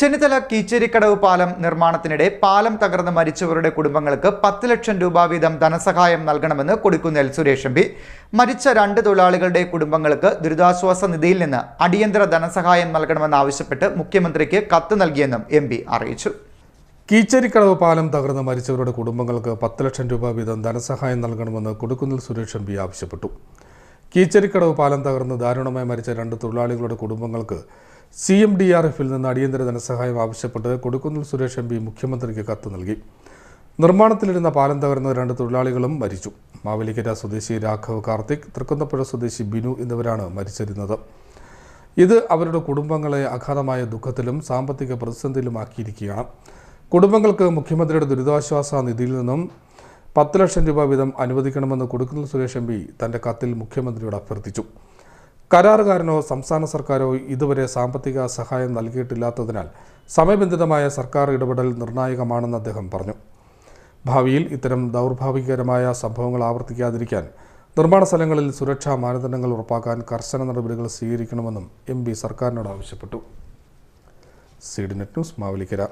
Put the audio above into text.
ചെന്നിത്തല കീച്ചേരിക്കടവ് പാലം നിർമ്മാണത്തിനിടെ പാലം തകർന്ന് മരിച്ചവരുടെ കുടുംബങ്ങൾക്ക് പത്ത് ലക്ഷം രൂപ വീതം ധനസഹായം നൽകണമെന്ന് കൊടിക്കുന്നിൽ സുരേഷ് എം പി. മരിച്ച രണ്ട് തൊഴിലാളികളുടെ കുടുംബങ്ങൾക്ക് ദുരിതാശ്വാസ നിധിയിൽ നിന്ന് അടിയന്തര ധനസഹായം നൽകണമെന്നാവശ്യപ്പെട്ട് മുഖ്യമന്ത്രിക്ക് കത്ത് നൽകിയെന്നും എം അറിയിച്ചു. കീച്ചേരിക്കടവ് പാലം തകർന്ന് മരിച്ചവരുടെ കുടുംബങ്ങൾക്ക് പത്ത് ലക്ഷം രൂപ വീതം ധനസഹായം നൽകണമെന്ന് കൊടുക്കുന്നിൽ സുരേഷ് എം പി ആവശ്യപ്പെട്ടു. കീച്ചേരിക്കടവ് പാലം തകർന്ന് ദാരുണമായി മരിച്ച രണ്ട് തൊഴിലാളികളുടെ കുടുംബങ്ങൾക്ക് സി എം ഡി ആർ എഫിൽ നിന്ന് അടിയന്തര ധനസഹായം ആവശ്യപ്പെട്ട് കൊടുക്കുന്നിൽ സുരേഷ് എം പി മുഖ്യമന്ത്രിക്ക് കത്ത് നൽകി. നിർമ്മാണത്തിലിരുന്ന പാലം തകർന്ന രണ്ട് തൊഴിലാളികളും മരിച്ചു. മാവലിക്കര സ്വദേശി രാഘവ് കാർത്തിക് തൃക്കുന്നപ്പുഴ സ്വദേശി ബിനു എന്നിവരാണ് മരിച്ചിരുന്നത് ഇത് അവരുടെ കുടുംബങ്ങളെ അഗാധമായ ദുഃഖത്തിലും സാമ്പത്തിക പ്രതിസന്ധിയിലുമാക്കിയിരിക്കുകയാണ്. കുടുംബങ്ങൾക്ക് മുഖ്യമന്ത്രിയുടെ ദുരിതാശ്വാസ നിധിയിൽ നിന്നും പത്ത് ലക്ഷം രൂപ വീതം അനുവദിക്കണമെന്ന് കൊടുക്കുന്നിൽ സുരേഷ് എം പി തന്റെ കത്തിൽ മുഖ്യമന്ത്രിയോട് അഭ്യർത്ഥിച്ചു. കരാറുകാരനോ സംസ്ഥാന സർക്കാരോ ഇതുവരെ സാമ്പത്തിക സഹായം നൽകിയിട്ടില്ലാത്തതിനാൽ സമയബന്ധിതമായ സർക്കാർ ഇടപെടൽ നിർണായകമാണെന്ന് അദ്ദേഹം പറഞ്ഞു. ഭാവിയിൽ ഇത്തരം ദൗർഭാഗ്യകരമായ സംഭവങ്ങൾ ആവർത്തിക്കാതിരിക്കാൻ നിർമ്മാണ സ്ഥലങ്ങളിൽ സുരക്ഷാ മാനദണ്ഡങ്ങൾ ഉറപ്പാക്കാൻ കർശന നടപടികൾ സ്വീകരിക്കണമെന്നും എം സർക്കാരിനോട് ആവശ്യപ്പെട്ടു. Seed news Mavelikkara.